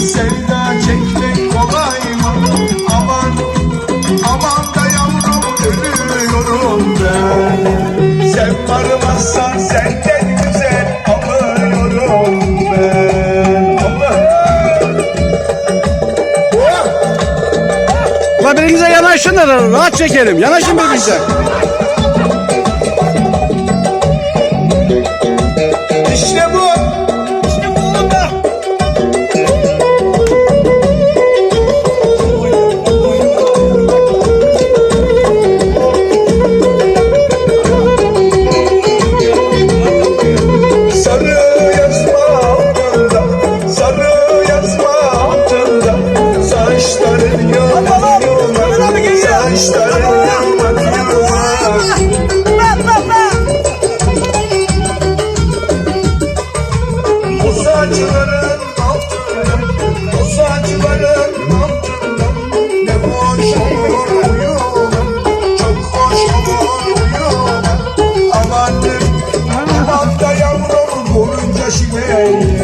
Sevda çekmek kolay mı? Aman, aman da yavrum ben. Sen varmazsan senden güzel alıyorum ben. Allah. La birbirimize yanaşın da rahat çekelim. Yanaşın birbirimize. Aman, haftaya vururum, vurunca şimdi.